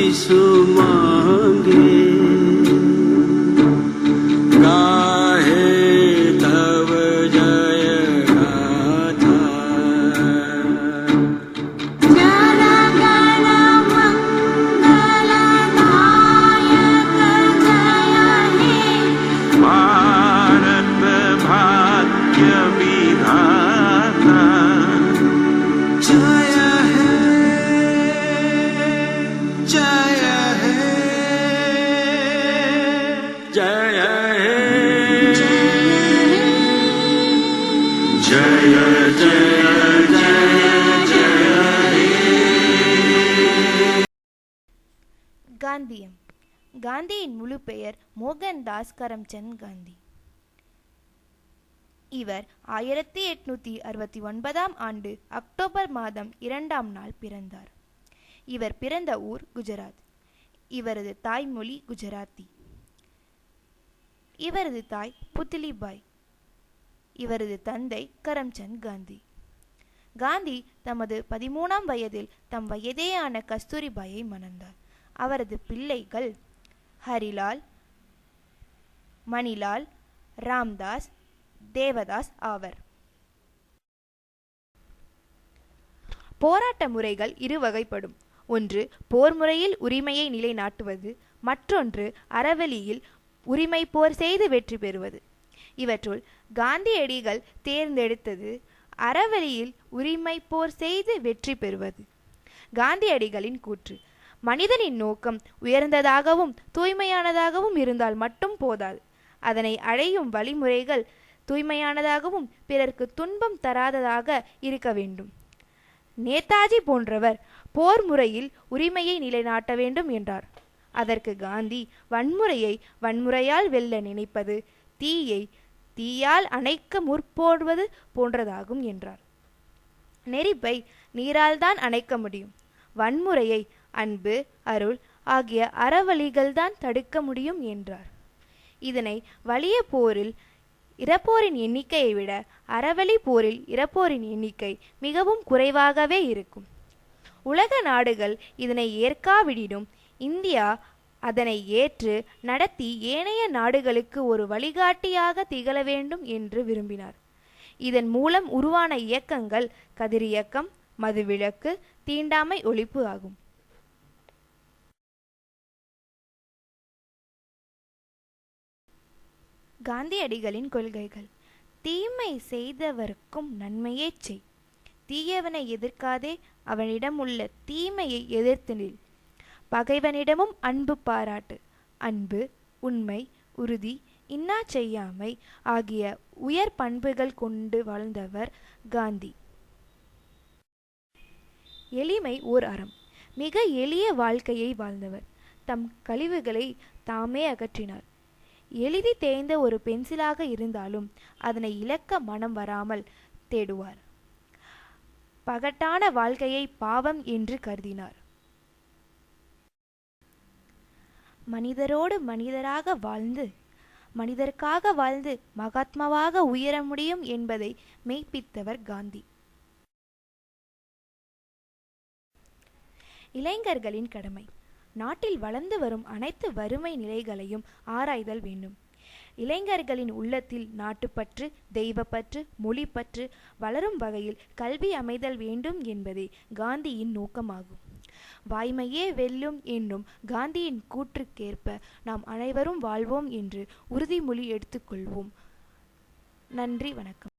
যিশু காந்தியம் காந்தியின் முழு பெயர் மோகன்தாஸ் கரம்சந்த் காந்தி. இவர் ஆயிரத்தி எட்நூத்தி அறுபத்தி ஒன்பதாம் ஆண்டு அக்டோபர் மாதம் இரண்டாம் நாள் பிறந்தார். இவர் பிறந்த ஊர் குஜராத். இவரது தாய்மொழி குஜராத்தி. இவரது தாய் புத்திலிபாய். இவரது தந்தை கரம்சந்த் காந்தி. காந்தி தமது பதிமூணாம் வயதில் தம் வயதேயான கஸ்தூரிபாயை மணந்தார். அவரது பிள்ளைகள் ஹரிலால் மணிலால் ராம்தாஸ் தேவதாஸ் ஆவர். போராட்ட முறைகள் இரு வகைப்படும் ஒன்று போர் முறையில் உரிமையை நிலைநாட்டுவது. மற்றொன்று அறவெளியில் உரிமை போர் செய்து வெற்றி பெறுவது. இவற்றுள் காந்தியடிகள் தேர்ந்தெடுத்தது அறவழியில் உரிமை போர் செய்து வெற்றி பெறுவது. காந்தியடிகளின் கூற்று மனிதனின் நோக்கம் உயர்ந்ததாகவும் தூய்மையானதாகவும் இருந்தால் மட்டும் போதாது. அதனை அடையும் வழிமுறைகள் தூய்மையானதாகவும் பிறர்க்கு துன்பம் தராததாக இருக்க வேண்டும். நேதாஜி போன்றவர் போர் முறையில் உரிமையை நிலைநாட்ட வேண்டும் என்றார். அதற்கு காந்தி வன்முறையை வன்முறையால் வெல்ல நினைப்பது தீயை தீயால் அணைக்க முற்போடுவது போன்றதாகும் என்றார். நெருப்பை நீரால்தான் அணைக்க முடியும். வன்முறையை அன்பு அருள் ஆகிய அறவழிகள்தான் தடுக்க முடியும் என்றார். இதனை வலிய போரில் இறப்போரின் எண்ணிக்கையை விட அறவழி போரில் இறப்போரின் எண்ணிக்கை மிகவும் குறைவாகவே இருக்கும். உலக நாடுகள் இதனை ஏற்காவிடினும் இந்தியா அதனை ஏற்று நடத்தி ஏனைய நாடுகளுக்கு ஒரு வழிகாட்டியாக திகழ வேண்டும் என்று விரும்பினார். இதன் மூலம் உருவான இயக்கங்கள் கதிரியக்கம் மதுவிலக்கு தீண்டாமை ஒழிப்பு ஆகும். காந்தியடிகளின் கொள்கைகள் தீமை செய்தவருக்கும் நன்மையே செய். தீயவனை எதிர்க்காதே அவனிடம் உள்ள தீமையை எதிர்த்து நில். பகைவனிடமும் அன்பு பாராட்டு. அன்பு உண்மை உறுதி இன்னா செய்யாமை ஆகிய உயர் பண்புகள் கொண்டு வாழ்ந்தவர் காந்தி. எளிமை ஓர் அறம். மிக எளிய வாழ்க்கையை வாழ்ந்தவர். தம் கழிவுகளை தாமே அகற்றினார். எழுதி தேய்ந்த ஒரு பென்சிலாக இருந்தாலும் அதனை இழக்க மனம் வராமல் தேடுவார். பகட்டான வாழ்க்கையை பாவம் என்று கருதினார். மனிதரோடு மனிதராக வாழ்ந்து மனிதர்க்காக வாழ்ந்து மகாத்மாவாக உயர முடியும் என்பதை மெய்ப்பித்தவர் காந்தி. இளைஞர்களின் கடமை. நாட்டில் வளர்ந்து வரும் அனைத்து வறுமை நிலைகளையும் ஆராய்தல் வேண்டும். இளைஞர்களின் உள்ளத்தில் நாட்டுப்பற்று தெய்வப்பற்று மொழிப்பற்று வளரும் வகையில் கல்வி அமைதல் வேண்டும் என்பதே காந்தியின் நோக்கமாகும். வாய்மையே வெல்லும் என்னும் காந்தியின் கூற்றுக்கேற்ப நாம் அனைவரும் வாழ்வோம் என்று உறுதிமொழி எடுத்துக்கொள்வோம். நன்றி வணக்கம்.